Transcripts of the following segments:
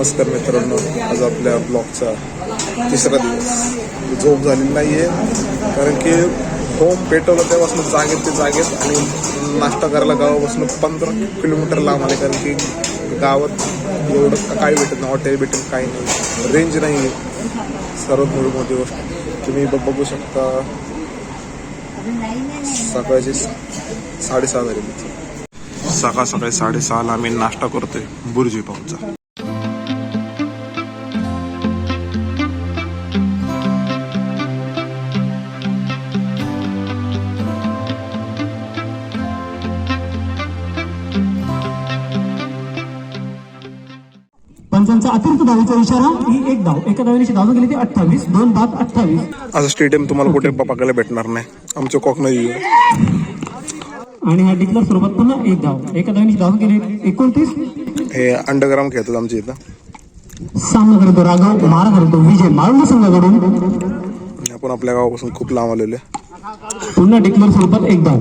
नमस्कार मित्रांनो आज आपल्या ब्लॉगचा तिसरा दिवस. झोप झालेली आहे कारण की होम पेटवलं तेव्हापासून जागेत ते जागेत आणि नाश्ता करायला गावापासून पंधरा किलोमीटर लांब आले कारण की गावात एवढं काय भेटत नाही हॉटेल भेटेल काही नाही रेंज नाही आहे सर्वात मोठी मोठी गोष्ट. तुम्ही बघू शकता. सकाळचे साडेसहा झाले सकाळ सकाळी साडेसहाला आम्ही नाश्ता करतोय बुर्जी पावचा अतिरिक्त धावेचा इशारा. ही एक धाव. एका धावेची धाव गेली ती अठ्ठावीस. दोन बाद अठ्ठावीस. असं स्टेडियम तुम्हाला कुठे बघायला भेटणार नाही. आमच्या कोकणात आणि हा डिक्लेअर स्वरूपात पुन्हा एक धाव. एका धावेची धाव गेली एकोणतीस. हे अंडरग्राउंड खेळतात आमच्या इथं. सामना करतो राघव. मारा करतो विजय माळुंग संघाकडून. आपण आपल्या गावापासून खूप लांब आलेलो पुन्हा डिक्लेअर स्वरूपात एक धाव.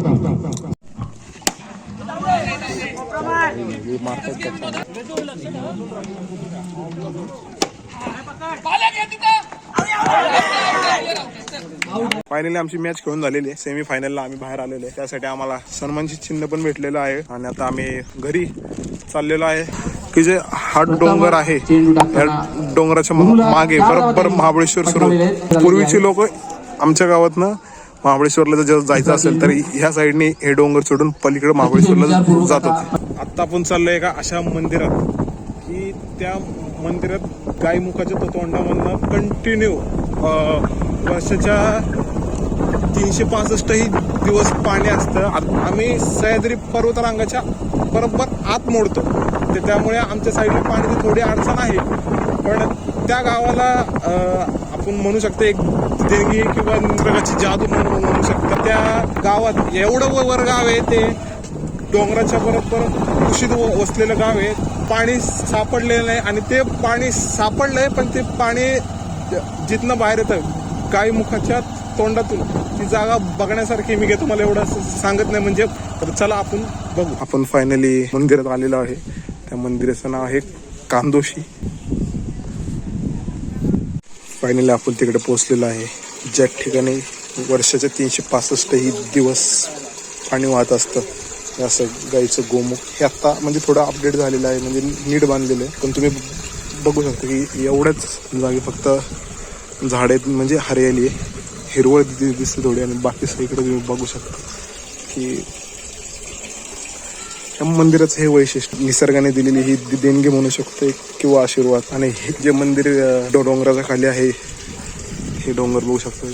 फायनली आमची मॅच खेळून झालेली आहे. सेमी फायनलला आम्ही बाहेर आलेलो आहे. त्यासाठी आम्हाला सन्मानची चिन्ह पण भेटलेलं आहे. आणि आता आम्ही घरी चाललेलो आहे. की जे हा डोंगर आहे या डोंगराच्या मागे बरोबर महाबळेश्वर सुरू. पूर्वीची लोक आमच्या गावातनं महाबळेश्वरला जर जायचं असेल तर ह्या साईडने हे डोंगर सोडून पलीकडे महाबळेश्वरला जातात आता आपण चाललोय एका अशा मंदिरात की त्या मंदिरात गायमुखाच्या तोंडामधनं कंटिन्यू वर्षाच्या तीनशे पासष्टही दिवस पाणी असतं. आ- आम्ही सह्याद्री पर्वतरांगाच्या बरोबर आत मोडतो. ते त्यामुळे आमच्या साईडला पाण्याची थोडी अडचण आहे. पण त्या गावाला आपण म्हणू शकतो एक देणगी किंवा निसर्गाची जादू म्हणून म्हणू शकतो. त्या गावात एवढं व- वर गाव आहे ते डोंगराच्या बरोबर कुशीत व- वसलेलं गाव आहे. पाणी सापडलेलं नाही आणि ते पाणी सापडलंय पण ते पाणी जिथनं बाहेर येतं गाई मुखाच्या तोंडातून ती जागा बघण्यासारखी मी घेतो तुम्हाला एवढं सांगत नाही म्हणजे. तर चला आपण बघू. आपण फायनली मंदिरात आलेलो आहे. त्या मंदिराचं नाव आहे कांदोशी. फायनली आपण तिकडे पोहोचलेलो आहे. ज्या ठिकाणी वर्षाचे तीनशे पासष्ट ही दिवस पाणी वाहत असतं असं गाईचं गोमुख. हे आत्ता म्हणजे थोडं अपडेट झालेलं आहे म्हणजे नीट बांधलेलं आहे. पण तुम्ही बघू शकता की एवढ्याच जागी फक्त झाडे म्हणजे हरियाली आहे. हिरवळ दिसते थोडी आणि बाकी सगळीकडे तुम्ही बघू शकता की मंदिराचं हे वैशिष्ट्य निसर्गाने दिलेली ही देणगी म्हणू शकतो किंवा आशीर्वाद. आणि हे जे मंदिर डो- डोंगराच्या खाली आहे हे डोंगर बघू शकतो.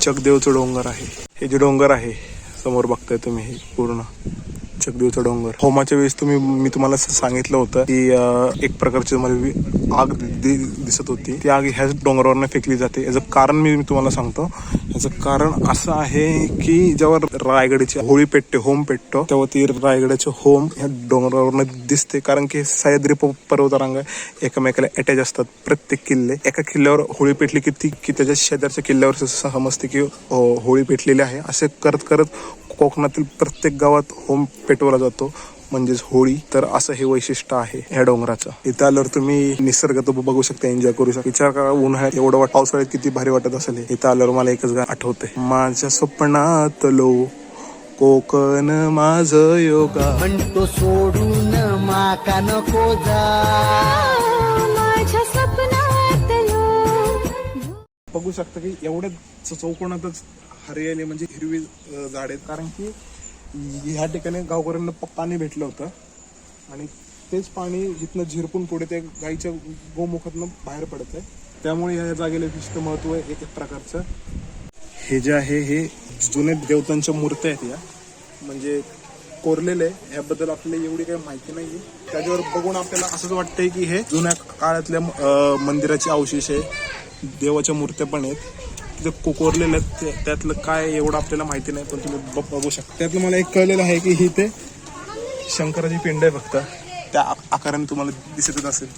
चकदेवचं डोंगर आहे. हे जे डोंगर आहे समोर बघताय तुम्ही हे पूर्ण. चकदेवचा डोंगर. होमाच्या वेळेस तुम्ही मी तुम्हाला सांगितलं होतं की एक प्रकारची तुम्हाला आग दि- दिसत होती. ती आग ह्याच डोंगरावरनं फेकली जाते. याचं कारण मी मी तुम्हाला सांगतो. याचं कारण असं आहे की जेव्हा रायगडची होळी पेटते होम पेटतो तेव्हा ती रायगडाचे होम ह्या डोंगरावरनं दिसते. कारण की सह्याद्री प- पर्वतरांग एकमेकाला अटॅच असतात. प्रत्येक किल्ले एका किल्ल्यावर होळी पेटली की ती की त्याच्या शेजारच्या किल्ल्यावर समजते की हो, होळी पेटलेली आहे. असे करत करत कोकणातील प्रत्येक गावात होम पेटवला जातो म्हणजेच होळी. तर असं हे वैशिष्ट्य आहे ह्या डोंगराचं. इथं आल्यावर तुम्ही निसर्ग तर बघू शकता एन्जॉय करू शकता. विचार करा उन्हाळ्यात एवढं वाट पावसाळ्यात किती भारी वाटत असेल. इथं आल्यावर मला एकच गाणं आठवतंय. माझ्या स्वप्नात लो कोकण माझ योगा. म्हणतो सोडून माका नको जा. माझ्या स्वप्नातलो बघू शकता की एवढ्याच चौकोनातच हरियाली म्हणजे हिरवी झाड आहेत. कारण की ह्या ठिकाणी गावकऱ्यांना पाणी भेटलं होतं. आणि तेच पाणी जिथनं झिरपून पुढे ते गाईच्या गोमुखातनं बाहेर पडत आहे त्यामुळे या जागेला विशिष्ट महत्त्व आहे एक एक प्रकारचं. हे जे आहे हे जुने देवतांच्या मूर्त्या आहेत या. म्हणजे कोरलेले आहे ह्याबद्दल आपल्याला एवढी काही माहिती नाही त्याच्यावर बघून आपल्याला असंच वाटतंय की हे जुन्या काळातल्या मंदिराचे अवशेष आहे. देवाच्या मूर्त्या पण आहेत. जे को- आहेत त्यातलं काय एवढं आपल्याला माहिती नाही पण तुम्ही बघू शकता. त्यातलं मला एक कळलेलं आहे की ही ते शंकराची पिंड आहे फक्त. त्या आकाराने तुम्हाला दिसतच असेल.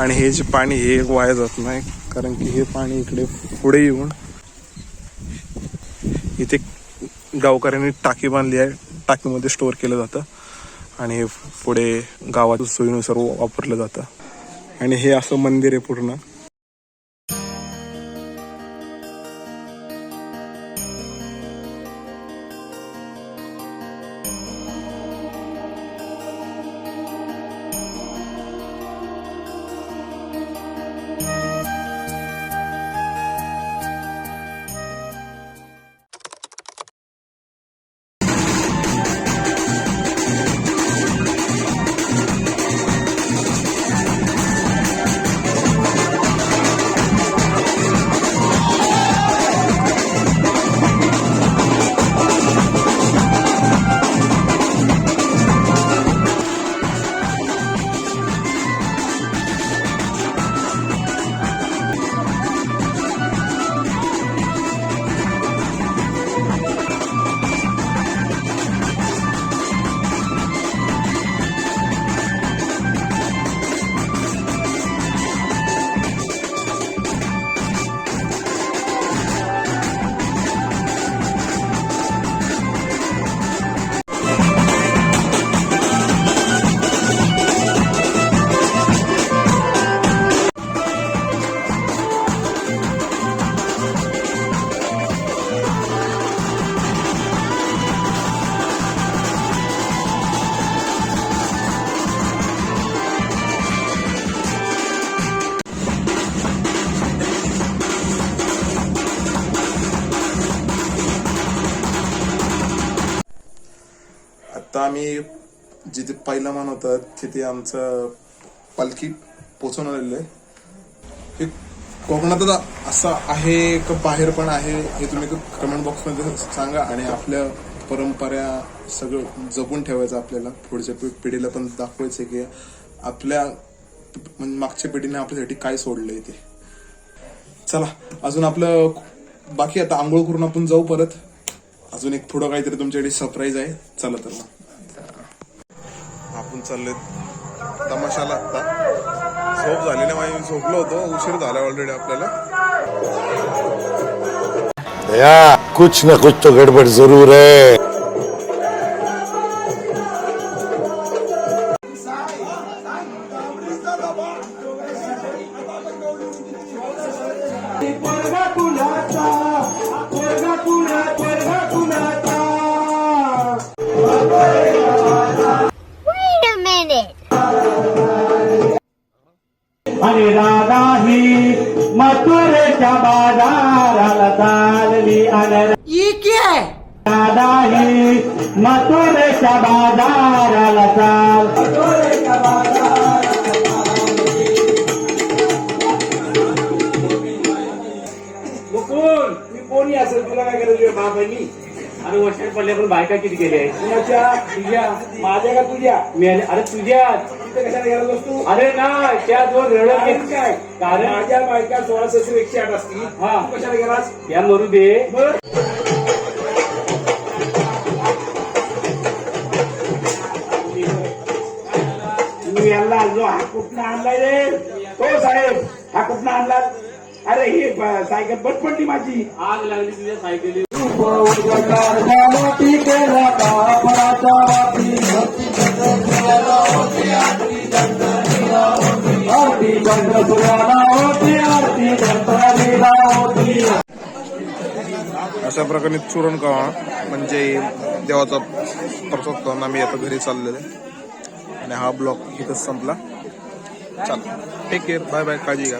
आणि हे जे पाणी हे वाया जात नाही कारण की हे पाणी इकडे पुढे येऊन इथे गावकऱ्यांनी टाकी बांधली आहे. टाकीमध्ये स्टोअर केलं जातं. आणि हे पुढे गावात सोयीनुसार वापरलं जातं. आणि हे असं मंदिर आहे पूर्ण. आता आम्ही जिथे पहिला मान होता तिथे आमचं पालखी पोचून आलेलं आहे. हे कोकणातच असं आहे का बाहेर पण आहे हे तुम्ही कमेंट बॉक्समध्ये सांगा आणि आपल्या परंपरा सगळं जपून ठेवायचं आपल्याला. पुढच्या पिढीला पण दाखवायचं की आपल्या म्हणजे मागच्या पिढीने आपल्यासाठी काय सोडलंय ते. चला अजून आपलं बाकी आता आंघोळ करून आपण जाऊ परत. अजून एक पुढं काहीतरी तुमच्याकडे सरप्राईज आहे. चला तर मग. आपण चाललोय तमाशा लागता झोप झाली ना माझी झोपलो होतो. उशीर झाला ऑलरेडी आपल्याला. या कुछ ना कुछ तो गड़बड़ जरूर है. मथुरेच्या बाजाराला चालली आणि राधा ही मथुरेच्या बाजाराला चाल आणि वर्षात पडल्या पण बायका किती केल्या आहेत? कुणाच्या तुझ्या माझ्या का तुझ्या? मी आले अरे तुझ्या. तिथे कशाला गेला तू अरे ना त्या दोन रडत कारण घेत काय? कारण माझ्या बायका सोळा सशे एकशे आठ असतील. हा. तू कशाला गेलास? या मरू दे. बर. मी यांना आणलो. हा कुठनं आणलाय रे? हो साहेब हा कुठनं आणला अरे ही ब- सायकल बंद पडली माझी. आग लागली तुझ्या सायकली अशा प्रकारे चुरण कवा म्हणजे देवाचा प्रसाद करून आम्ही आता घरी चाललेले आहे. आणि हा ब्लॉक इथंच संपला. चाल टेक केअर बाय बाय काळजी घ्या.